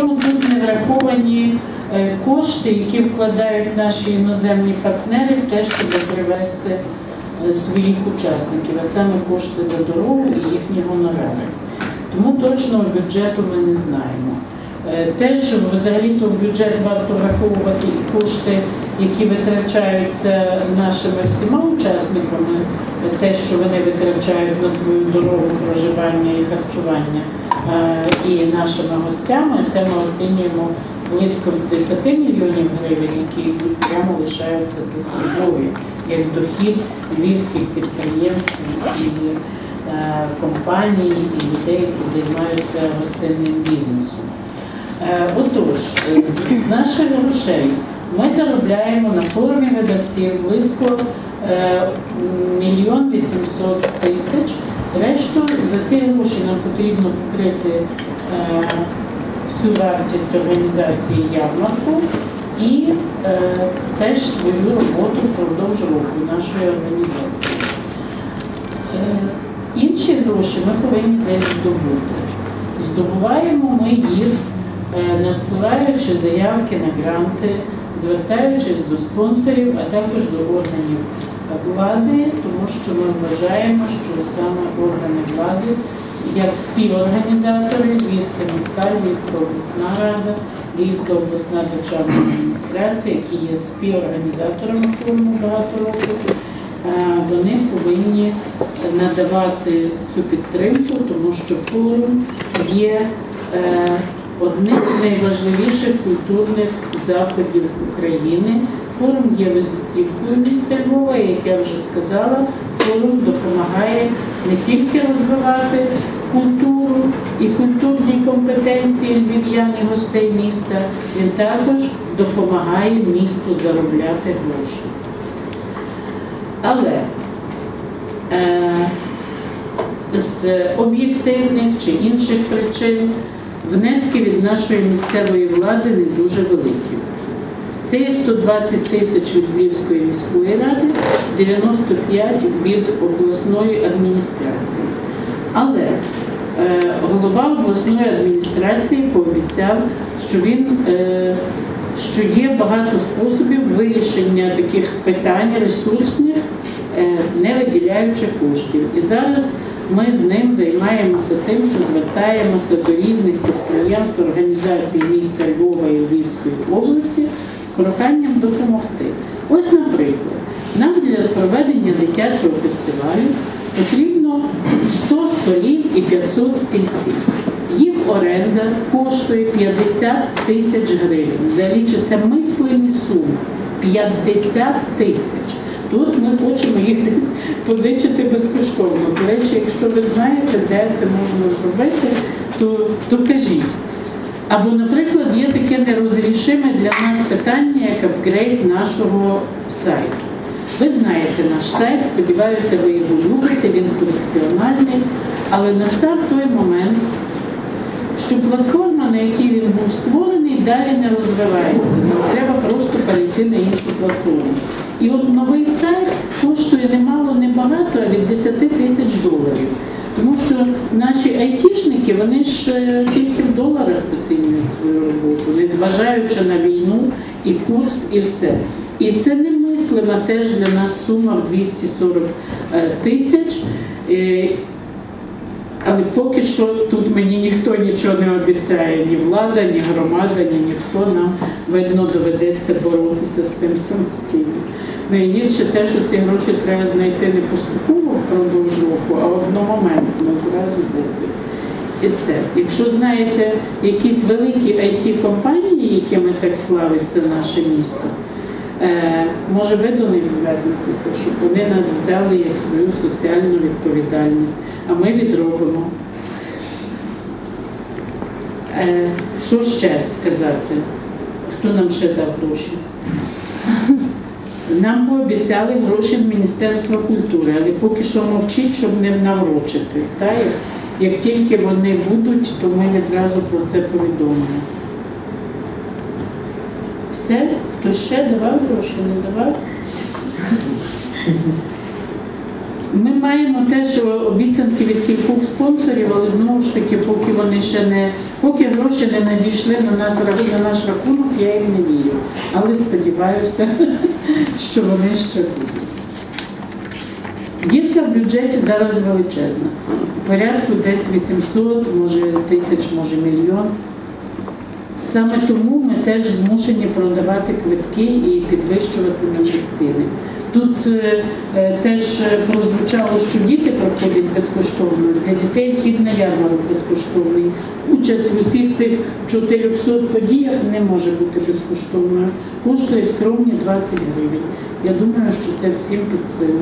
Чому тут не враховані е, кошти, які вкладають наші іноземні партнери, теж щоб привести е, своїх учасників, а саме кошти за дорогу і їхні гонорари. Тому точного бюджету ми не знаємо. Е, Теж взагалі-то в бюджет варто враховувати і кошти, які витрачаються нашими всіма учасниками, те, що вони витрачають на свою дорогу, проживання і харчування, і нашими гостями. Це ми оцінюємо близько 10 мільйонів гривень, які прямо лишаються тут Львові, як дохід львівських підприємств і е, компаній, і людей, які займаються гостинним бізнесом. Е, Отож, е, з, наших грошей ми заробляємо на форумі видавців близько е, мільйон вісімсот тисяч. Решту за ці гроші нам потрібно покрити е, всю вартість організації ярмарку і е, теж свою роботу впродовж року нашої організації. Е, Інші гроші ми повинні десь здобути. Здобуваємо ми їх, надсилаючи заявки на гранти, звертаючись до спонсорів, а також до органів влади, тому що ми вважаємо, що саме органи влади, як співорганізатори, Львівська міська, Львівська обласна рада, Львівська обласна державна адміністрація, які є співорганізаторами форуму багато років, е, вони повинні надавати цю підтримку, тому що форум є е, одним з найважливіших культурних заходів України. Форум є візитівкою міста Львова, як я вже сказала, форум допомагає не тільки розвивати культуру і культурні компетенції львів'ян і гостей міста, він також допомагає місту заробляти гроші. Але е, з об'єктивних чи інших причин внески від нашої місцевої влади не дуже великі. Це є 120 тисяч від Львівської міської ради, 95 від обласної адміністрації. Але е, голова обласної адміністрації пообіцяв, що він е, що є багато способів вирішення таких питань ресурсних, е, не виділяючи коштів. І зараз ми з ним займаємося тим, що звертаємося до різних підприємств, організацій міста Львова і Львівської області проханням допомогти. Ось, наприклад, нам для проведення дитячого фестивалю потрібно 100 столів і 500 стільців. Їх оренда коштує 50 тисяч гривень. Взагалі, це мислимі суми? 50 тисяч. Тут ми хочемо їх десь позичити безкоштовно. До речі, якщо ви знаєте, де це можна зробити, то, то кажіть. Або, наприклад, є таке нерозрішиме для нас питання, як апгрейд нашого сайту. Ви знаєте наш сайт, сподіваюся, ви його любите, він функціональний, але настав той момент, що платформа, на якій він був створений, далі не розвивається. Нам треба просто перейти на іншу платформу. І от новий сайт коштує немало, не багато, а від 10 тисяч доларів. Тому що наші айтішники, вони ж е, тільки в доларах оцінюють свою роботу, незважаючи на війну і курс, і все. І це немислима теж для нас сума в 240 е, тисяч. Е, але поки що тут мені ніхто нічого не обіцяє, ні влада, ні громада, ні ніхто нам видно доведеться боротися з цим самостійно. Найгірше те, що ці гроші треба знайти не поступово впродовж року, а одномоментно, зразу 10. І все. Якщо знаєте якісь великі it компанії якими так славиться наше місто, е, може ви до них звернетеся, щоб вони нас взяли як свою соціальну відповідальність, а ми відробимо. Е, що ще сказати? Хто нам ще дав гроші? Нам пообіцяли гроші з Міністерства культури, але поки що мовчить, щоб не наврочити. Та? Як, тільки вони будуть, то ми відразу про це повідомимо. Все? Хтось ще давав гроші, не давав? Ми маємо теж обіцянки від кількох спонсорів, але знову ж таки, поки вони ще не Поки гроші не надійшли на нас на наш рахунок, я їм не вірю. Але сподіваюся, що вони ще будуть. Дітка в бюджеті зараз величезна. В порядку десь 800, може тисяч, може мільйон. Саме тому ми теж змушені продавати квитки і підвищувати на них ціни. Тут е, е, теж е, прозвучало, що діти проходять безкоштовно. Для дітей вхід на ярмарок безкоштовний. Участь в усіх цих 400 подіях не може бути безкоштовною. Коштує скромні 20 гривень. Я думаю, що це всім під силу.